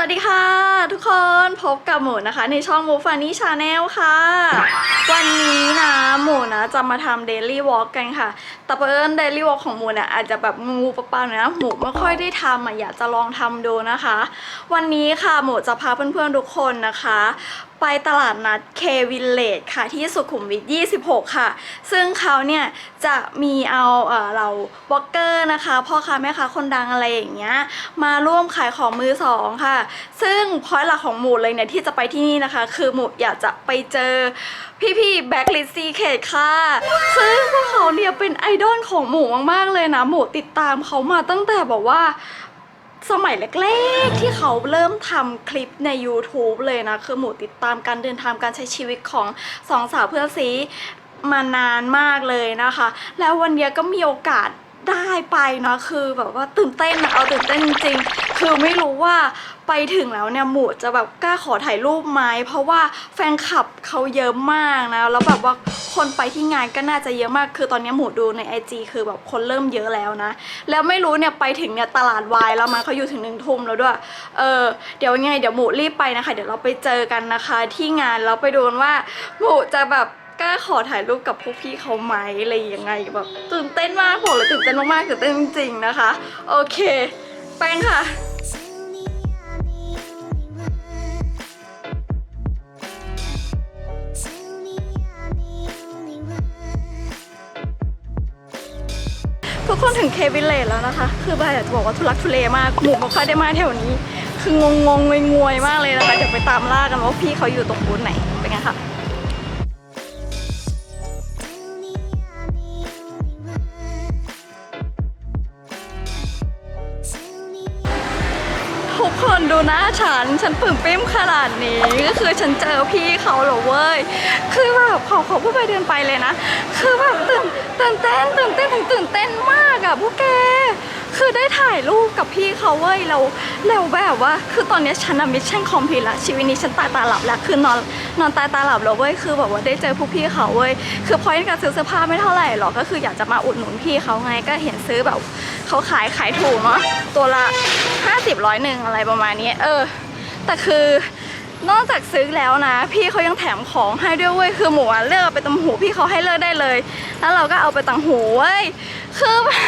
สวัสดีค่ะ ทุกคนพบกับหมูนะคะ ในช่องมูฟานี่ชาแนลค่ะ วันนี้นะหมูนะจะมาทำเดลี่วอล์กกันค่ะแต่เพิ่นเดลี่วอล์กของหมูเนี่ยอาจจะแบบงูปะปาๆหน่อยนะหมูไม่ค่อยได้ทำอะอยากจะลองทำดูนะคะ วันนี้ค่ะหมูจะพาเพื่อนๆทุกคนนะคะไปตลาดนัดเควิลเลจค่ะที่สุขุมวิท 26 ค่ะ ซึ่งเขาเนี่ยจะมีเอาเอ่อเราบล็อกเกอร์นะคะ พ่อค้าแม่ค้าคนดังอะไรอย่างเงี้ยมาร่วมขายของมือสองค่ะ ซึ่งพอยหลักของหมูเลยเนี่ยที่จะไปที่นี่นะคะ คือหมูอยากจะไปเจอพี่ๆแบ็กลิซีเคทค่ะ ซึ่งพวกเขาเนี่ยเป็นไอดอลของหมูมากๆเลยนะหมูติดตามเขามาตั้งแต่แบบว่า สมัยแรกๆ ที่เขาเริ่มทำคลิปใน YouTube เลยนะ คือหมูติดตามการเดินทางการใช้ชีวิตของสองสาวเพื่อนซีมานานมากเลยนะคะ แล้ววันเนี้ก็มีโอกาส ได้ไปเนาะคือแบบว่าตื่นเต้นนะเอาตื่นเต้นจริงๆคือไม่รู้ว่าไปถึงแล้วเนี่ยหมูจะแบบกล้าขอถ่ายรูปไหมเพราะว่าแฟนคลับเขาเยอะมากนะแล้วแบบว่าคนไปที่งานก็น่าจะเยอะมาก คือตอนนี้หมูดูใน IG คือแบบคนเริ่มเยอะแล้วนะ แล้วไม่รู้เนี่ยไปถึงเนี่ยตลาดวายแล้วมาเขาอยู่ถึงหนึ่งทุ่มแล้วด้วยเออเดี๋ยวยังไงเดี๋ยวหมูรีบไปนะคะ เดี๋ยวเราไปเจอกันนะคะ ที่งานแล้วไปดูกันว่าหมูจะแบบ กล้าขอถ่ายรูปกับพวกพี่เขาไหมอะไรยังไงแบบตื่นเต้นมากบอกเลยตื่นเต้นมากๆตื่นเต้นจริงๆนะคะ โอเคไปกันค่ะทุกคนถึงเควิลเลจแล้วนะคะ คือแบบอยากจะบอกว่าทุลักทุเลมากหมูไม่ค่อยได้มาแถวนี้ คืองงงงงวยมากเลยนะคะ เดี๋ยวไปตามล่ากันว่าพี่เขาอยู่ตรงบูธไหน เป็นไงคะ กคนดูหน้าฉัน ฉันปลื้มปริ้มขนาดนี้ ก็คือฉันเจอพี่เขาเหรอเว้ย คือแบบขอขอพูดไปเดินไปเลยนะ คือแบบตื่นตื่นเต้นตื่นเต้นถึงตื่นเต้นมากอะพวกแกคือได้ถ่ายรูปกับพี่เขาเว้ยเราเราแบบว่า คือตอนนี้ฉันอะมิชชั่นคอมพลีทละชีวิตนี้ฉันตายตาหลับแล้วคือนอนนอนตายตาหลับแล้วเว้ยคือแบบว่าได้เจอพวกพี่เขาเว้ยคือพอยการซื้อเสื้อผ้าไม่เท่าไหร่หรอกก็คืออยากจะมาอุดหนุนพี่เขาไงก็เห็นซื้อแบบ เขาขายขายถูกเนาะตัวละ 50ร้อยหนึ่งอะไรประมาณนี้ เออ แต่คือนอกจากซื้อแล้วนะ พี่เขายังแถมของให้ด้วยเว้ยคือหมูเลือกเอไปตังหูพี่เขาให้เลือกได้เลย แล้วเราก็เอาไปตังหูเว้ยคือแบบ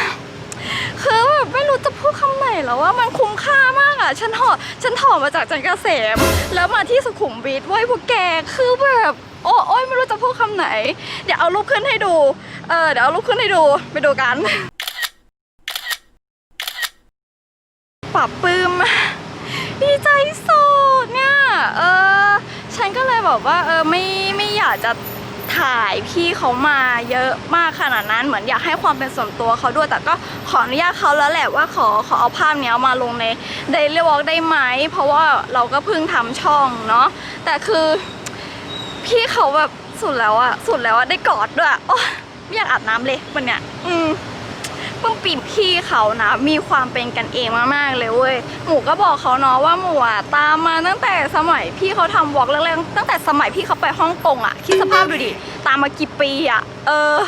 คือแบบไม่รู้จะพูดคำไหนแล้วว่ามันคุ้มค่ามากอะ ฉันถอดฉันถอดมาจากจันทร์เกษม แล้วมาที่สุขุมวิทเว้ยพวกแกคือแบบโอ้โอ้ยไม่รู้จะพูดคำไหน เดี๋ยวเอารูปขึ้นให้ดู เออเดี๋ยวเอารูปขึ้นให้ดูไปดูกัน ปรับปรื้ม ดีใจสุดเนี่ยเออฉันก็เลยบอกว่าเออไม่ไม่อยากจะถ่ายพี่เขามาเยอะมากขนาดนั้นเหมือนอยากให้ความเป็นส่วนตัวเขาด้วย แต่ก็ขออนุญาตเขาแล้วแหละว่าขอขอเอาภาพเนี้ยมาลงใน Daily Walk ได้ไหมเพราะว่าเราก็เพิ่งทำช่องเนาะแต่คือพี่เขาแบบสุดแล้วอะสุดแล้วอะได้กอดด้วยโอ้ไม่อยากอาบน้ำเลยวันเนี้ยอืม ปึ้งปิ่มพี่เขานะ มีความเป็นกันเองมากๆเลยเว้ยหมูก็บอกเขาเนาะว่าหมูอะตามมาตั้งแต่สมัยพี่เขาทำวอล์กแรกๆตั้งแต่สมัยพี่เขาไปฮ่องกงอะคิดสภาพดูดิตามมากี่ปีอะเออ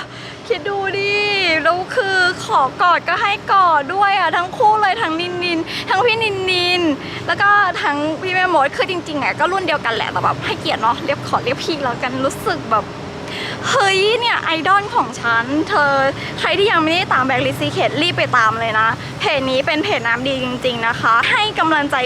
คิดดูดิแล้วคือขอกอดก็ให้กอดด้วยอะทั้งคู่เลยทั้งนินนินทั้งพี่นินนินแล้วก็ทั้งพี่แม่หมดคือจริงๆอะก็รุ่นเดียวกันแหละแต่แบบให้เกียรติเนาะเรียกขอเรียกพี่แล้วกันรู้สึกแบบ เฮ้ยเนี่ยไอดอลของฉัน เธอใครที่ยังไม่ได้ตามแบ็กลิซีเคทรีบไปตามเลยนะ เพจนี้เป็นเพจน้ำดีจริง ๆนะคะ ให้กำลังใจ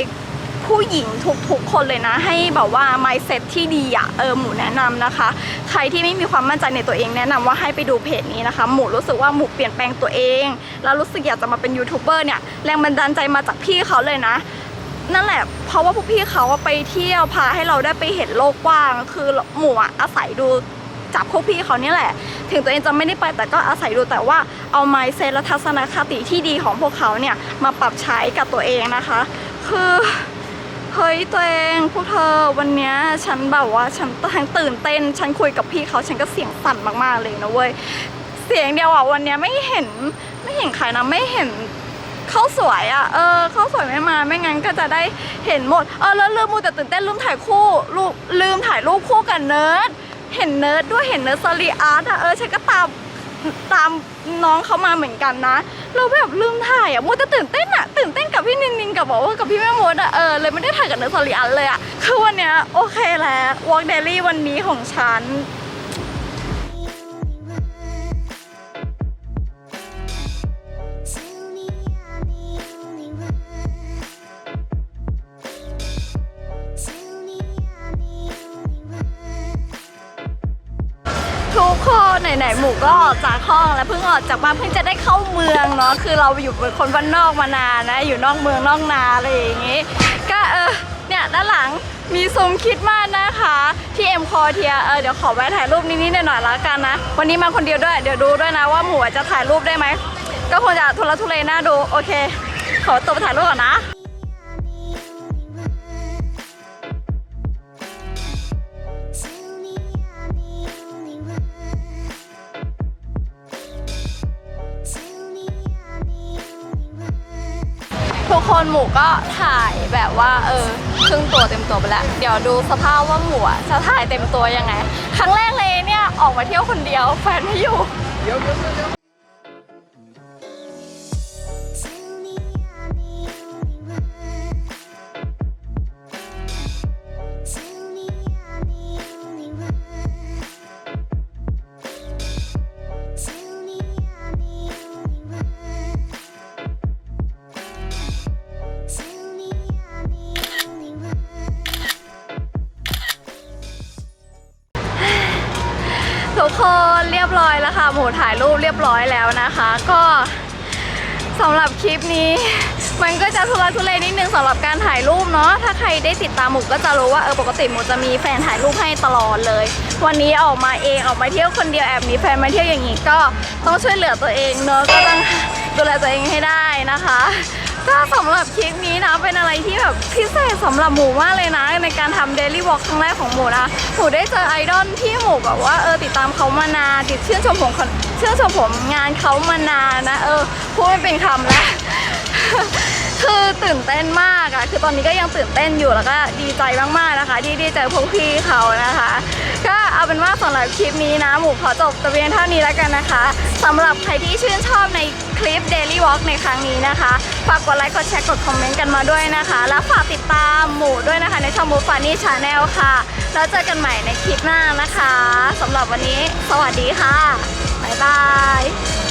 ผู้หญิงทุกๆคนเลยนะ ให้แบบว่า mindset ที่ดีอะเออหมูแนะนำนะคะ ใครที่ไม่มีความมั่นใจในตัวเองแนะนำว่าให้ไปดูเพจนี้นะคะ หมูรู้สึกว่าหมูเปลี่ยนแปลงตัวเอง แล้วรู้สึกอยากจะมาเป็นยูทูบเบอร์เนี่ยแรงบันดาลใจมาจากพี่เขาเลยนะนั่นแหละ เพราะว่าพวกพี่เขาไปเที่ยวพาให้เราได้ไปเห็นโลกกว้าง คือหมู่อะอาศัยดู จากพวกพี่เขาเนี่ยแหละ ถึงตัวเองจะไม่ได้ไปแต่ก็อาศัยดูแต่ว่าเอา mindset และทัศนคติที่ดีของพวกเขาเนี่ยมาปรับใช้กับตัวเองนะคะ คือเฮ้ยตัวเองพวกเธอวันนี้ฉันแบบว่าฉันทั้งตื่นเต้น ฉันคุยกับพี่เขาฉันก็เสียงสั่นมากๆเลยนะเว้ยเสียงเดียวอะวันนี้ไม่เห็นไม่เห็นใครนะไม่เห็นข้าวสวยอะ เออข้าวสวยไม่มา ไม่งั้นก็จะได้เห็นหมด เออแล้วลืมมูแต่ตื่นเต้นลืมถ่ายคู่ลูกลืมถ่ายรูปคู่กับเนิร์ด เห็นเนิร์ดด้วยเห็นเนิร์ดสลีอาร์ตอะเออฉันก็ตามตามน้องเขามาเหมือนกันนะเราแบบลืมถ่ายอะมัวแต่ตื่นเต้นอะตื่นเต้นกับพี่นินนินกับบอกว่ากับพี่แม่มดอะเออเลยไม่ได้ถ่ายกับเนิร์ดสลีอาร์ตเลยอะคือวันเนี้ยโอเคแล้ววอล์กเดลี่วันนี้ของฉัน ทุกคนไหนๆหมูก็ออกจากห้องแล้วเพิ่งออกจากบ้านเพิ่งจะได้เข้าเมืองเนาะคือเราอยู่เป็นคนบ้านนอกมานานนะ อยู่นอกเมืองนอกนาอะไรอย่างงี้ ก็เออเนี่ยด้านหลังมีซุ้มคิดมากนะคะ ที่เอ็มคอเทียเออเดี๋ยวขอแวะถ่ายรูปนิดๆหน่อยๆแล้วกันนะ วันนี้มาคนเดียวด้วยเดี๋ยวดูด้วยนะว่าหมูจะถ่ายรูปได้ไหมก็คงจะทุลักทุเลน่าดูโอเค ขอตัวไปถ่ายรูปก่อนนะ ทุกคนหมูก็ถ่ายแบบว่าเออครึ่งตัวเต็มตัวไปแล้ว เดี๋ยวดูสภาพว่าหมูจะถ่ายเต็มตัวยังไง ครั้งแรกเลยเนี่ยออกมาเที่ยวคนเดียวแฟนไม่อยู่ Tell ทุกคนเรียบร้อยแล้วค่ะหมูถ่ายรูปเรียบร้อยแล้วนะคะ ก็สำหรับคลิปนี้ มันก็จะทุรทุเลนิดนึงสำหรับการถ่ายรูปเนาะถ้าใครได้ติดตามหมูก็จะรู้ว่าเออปกติหมูจะมีแฟนถ่ายรูปให้ตลอดเลย วันนี้ออกมาเองออกมาเที่ยวคนเดียวแอบมีแฟนมาเที่ยวอย่างนี้ก็ต้องช่วยเหลือตัวเองเนาะก็ต้องดูแลตัวเองให้ได้นะคะ ก็สำหรับคลิปนี้นะเป็นอะไรที่แบบพิเศษสำหรับหมูมากเลยนะ ในการทำเดลี่วอล์กครั้งแรกของหมูนะหมูได้เจอไอดอลที่หมูแบบว่าเออติดตามเขามานานติดชื่นชมผมชื่นชมผมงานเขามานานนะ เออพูดไม่เป็นคำแล้วคือตื่นเต้นมากอะคือตอนนี้ก็ยังตื่นเต้นอยู่แล้วก็ดีใจมากๆนะคะ ที่ได้เจอพวกพี่เขานะคะ ก็เอาเป็นว่าสำหรับคลิปนี้นะ หมูขอจบต่เพียงเท่านี้แล้วกันนะคะ สำหรับใครที่ชื่นชอบในคลิป Daily Walk ในครั้งนี้นะคะ ฝากกดไลค์ กดแชร์ กดคอมเมนต์กันมาด้วยนะคะ แล้วฝากติดตามหมูด้วยนะคะ ในช่องมูฟานี่ชาแนลค่ะ แล้วเจอกันใหม่ในคลิปหน้านะคะสำหรับวันนี้ สวัสดีค่ะ บ๊ายบาย